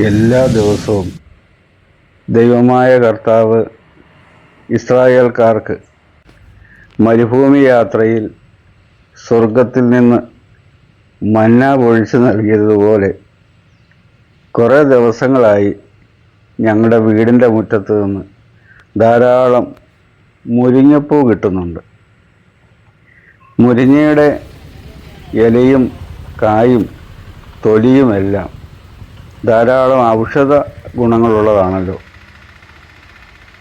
എല്ലാ ദിവസവും ദൈവമായ കർത്താവ് ഇസ്രായേൽക്കാർക്ക് മരുഭൂമി യാത്രയിൽ സ്വർഗത്തിൽ നിന്ന് മന്ന പൊഴിച്ചു നൽകിയതുപോലെ കുറേ ദിവസങ്ങളായി ഞങ്ങളുടെ വീടിന്റെ മുറ്റത്ത് നിന്ന് ധാരാളം മുരിങ്ങപ്പൂ കിട്ടുന്നുണ്ട്. മുരിങ്ങയുടെ ഇലയും കായും തൊലിയുമെല്ലാം ധാരാളം ഔഷധ ഗുണങ്ങളുള്ളതാണല്ലോ.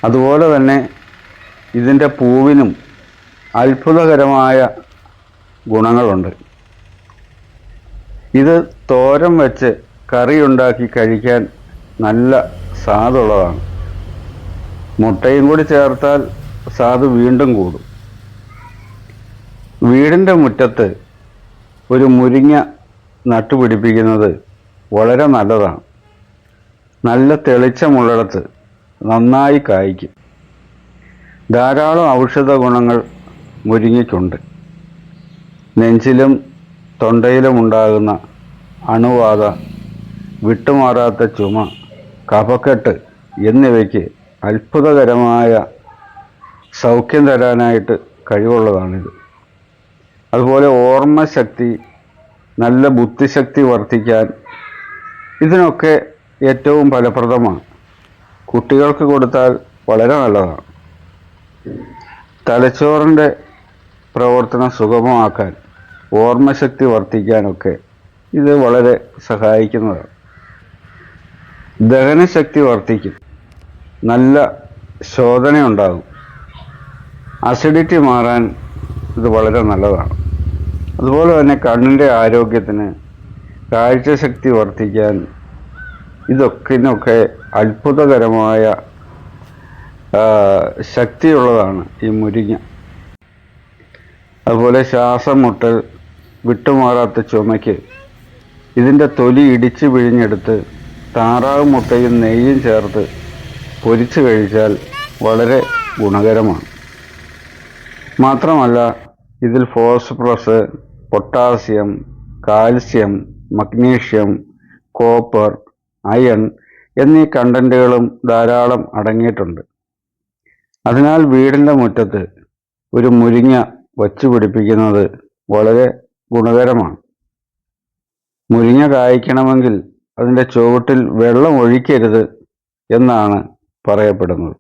അതുപോലെ തന്നെ ഇതിന്റെ പൂവിനും അത്ഭുതകരമായ ഗുണങ്ങളുണ്ട്. ഇത് തോരൻ വെച്ച് കറി ഉണ്ടാക്കി കഴിക്കാൻ നല്ല സ്വാദുള്ളതാണ് മുട്ടയും കൂടി ചേർത്താൽ സ്വാദ് വീണ്ടും കൂടും. വീടിന്റെ മുറ്റത്ത് ഒരു മുരിങ്ങ നട്ടുപിടിപ്പിക്കുന്നത് വളരെ നല്ലതാണ്. നല്ല തെളിച്ചമുള്ളിടത്ത് നന്നായി കായ്ക്കും. ധാരാളം ഔഷധ ഗുണങ്ങൾ മുരിങ്ങയ്ക്കുണ്ട് നെഞ്ചിലും തൊണ്ടയിലും ഉണ്ടാകുന്ന അണുബാധ വിട്ടുമാറാത്ത ചുമ കഫക്കെട്ട് എന്നിവയ്ക്ക് അത്ഭുതകരമായ സൗഖ്യം തരാനായിട്ട് കഴിവുള്ളതാണിത്. അതുപോലെ ഓർമ്മശക്തി നല്ല ബുദ്ധിശക്തി വർദ്ധിക്കാൻ ഇതിനൊക്കെ ഏറ്റവും ഫലപ്രദമാണ്. കുട്ടികൾക്ക് കൊടുത്താൽ വളരെ നല്ലതാണ്. തലച്ചോറിന്റെ പ്രവർത്തനം സുഗമമാക്കാൻ ഓർമ്മശക്തി വർദ്ധിക്കാനൊക്കെ ഇത് വളരെ സഹായിക്കുന്നതാണ്. ദഹനശക്തി വർദ്ധിക്കും. നല്ല ശോധന ഉണ്ടാകും അസിഡിറ്റി മാറാൻ ഇത് വളരെ നല്ലതാണ്. അതുപോലെ തന്നെ കണ്ണിന്റെ ആരോഗ്യത്തിന് കാഴ്ചശക്തി വർദ്ധിക്കാൻ ഇതൊക്കെ അത്ഭുതകരമായ ശക്തിയുള്ളതാണ് ഈ മുരിങ്ങ. അതുപോലെ ശ്വാസം മുട്ടൽ വിട്ടുമാറാത്ത ചുമയ്ക്ക് ഇതിന്റെ തൊലി ഇടിച്ച് പിഴിഞ്ഞെടുത്ത് താറാവ് മുട്ടയും നെയ്യും ചേർത്ത് പൊരിച്ച് കഴിച്ചാൽ വളരെ ഗുണകരമാണ്. മാത്രമല്ല ഇതിൽ phosphorus potassium calcium magnesium copper iron എന്നീ കണ്ടന്റുകളും ധാരാളം അടങ്ങിയിട്ടുണ്ട്. അതിനാൽ വീടിന്റെ മുറ്റത്ത് ഒരു മുരിങ്ങ വച്ചു പിടിപ്പിക്കുന്നത് വളരെ ഗുണകരമാണ്. മുരിങ്ങ കായ്ക്കണമെങ്കിൽ അതിന്റെ ചുവട്ടിൽ വെള്ളം ഒഴിക്കരുത് എന്നാണ് പറയപ്പെടുന്നത്.